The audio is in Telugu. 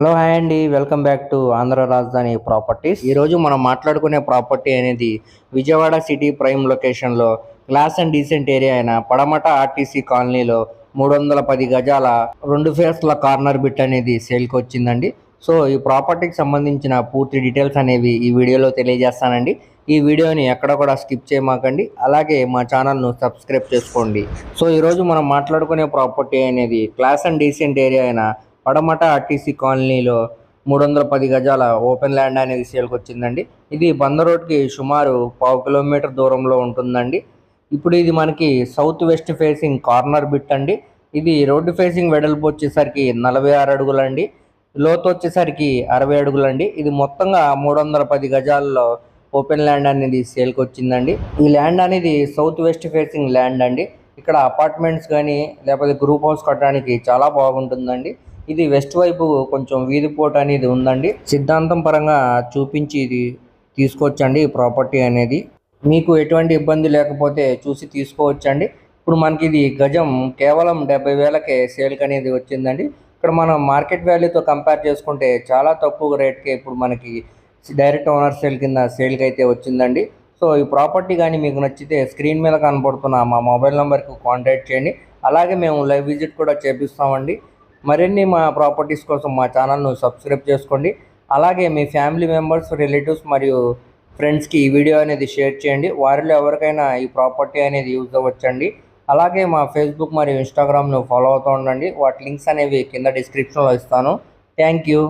హలో హాయ్ అండి. Welcome back to Andhra Rajadhani properties. ఈరోజు మనం మాట్లాడుకునే ప్రాపర్టీ అనేది విజయవాడ సిటీ ప్రైమ్ లొకేషన్లో క్లాస్ అండ్ డీసెంట్ ఏరియా అయిన పడమట ఆర్టీసీ కాలనీలో మూడు వందల పది గజాల రెండు ఫేస్ల కార్నర్ బిట్ అనేది సేల్కి వచ్చిందండి. సో ఈ ప్రాపర్టీకి సంబంధించిన పూర్తి డీటెయిల్స్ అనేవి ఈ వీడియోలో తెలియజేస్తానండి. ఈ వీడియోని ఎక్కడ కూడా స్కిప్ చేయమాకండి. అలాగే మా ఛానల్ను సబ్స్క్రైబ్ చేసుకోండి. సో ఈరోజు మనం మాట్లాడుకునే ప్రాపర్టీ అనేది క్లాస్ అండ్ డీసెంట్ ఏరియా అయిన పడమట ఆర్టీసీ కాలనీలో మూడు వందల పది గజాల ఓపెన్ ల్యాండ్ అనేది సేల్కి వచ్చిందండి ఇది బంద రోడ్కి సుమారు పావు కిలోమీటర్ దూరంలో ఉంటుందండి. ఇప్పుడు ఇది మనకి south west facing corner bit అండి. ఇది రోడ్డు ఫేసింగ్ వెడల్పు వచ్చేసరికి నలభై ఆరు అడుగులండి. లోతు వచ్చేసరికి అరవై అడుగులండి. ఇది మొత్తంగా మూడు వందల పది గజాల్లో ఓపెన్ ల్యాండ్ అనేది సేల్కి వచ్చిందండి ఈ ల్యాండ్ అనేది సౌత్ వెస్ట్ ఫేసింగ్ ల్యాండ్ అండి. ఇక్కడ అపార్ట్మెంట్స్ కానీ లేకపోతే గ్రూప్ హౌస్ కట్టడానికి చాలా బాగుంటుందండి. ఇది వెస్ట్ వైపు కొంచెం వీధి పోట అనేది ఉందండి. సిద్ధాంతం పరంగా చూపించి ఇది తీసుకోవచ్చండి ఈ ప్రాపర్టీ అనేది. మీకు ఎటువంటి ఇబ్బంది లేకపోతే చూసి తీసుకోవచ్చండి. ఇప్పుడు మనకి ఇది గజం కేవలం డెబ్బై వేలకే సేల్కి అనేది వచ్చిందండి. ఇక్కడ మనం మార్కెట్ వాల్యూతో కంపేర్ చేసుకుంటే చాలా తక్కువ రేట్కే ఇప్పుడు మనకి డైరెక్ట్ ఓనర్ సేల్ కింద సేల్కి అయితే వచ్చిందండి. సో ఈ ప్రాపర్టీ కానీ మీకు నచ్చితే స్క్రీన్ మీద కనబడుతున్న మా మొబైల్ నెంబర్కి కాంటాక్ట్ చేయండి. అలాగే మేము లైవ్ విజిట్ కూడా చేపిస్తామండి. మరిన్ని మా ప్రాపర్టీస్ కోసం మా ఛానల్ను సబ్స్క్రైబ్ చేసుకోండి. అలాగే మీ ఫ్యామిలీ మెంబర్స్ రిలేటివ్స్ మరియు ఫ్రెండ్స్కి ఈ వీడియో అనేది షేర్ చేయండి. వారిలో ఎవరికైనా ఈ ప్రాపర్టీ అనేది యూజ్ అవ్వచ్చండి. అలాగే మా ఫేస్బుక్ మరియు ఇన్స్టాగ్రామ్ను ఫాలో అవుతూ ఉండండి. వాటి లింక్స్ అనేవి కింద డిస్క్రిప్షన్లో ఇస్తాను. Thank you.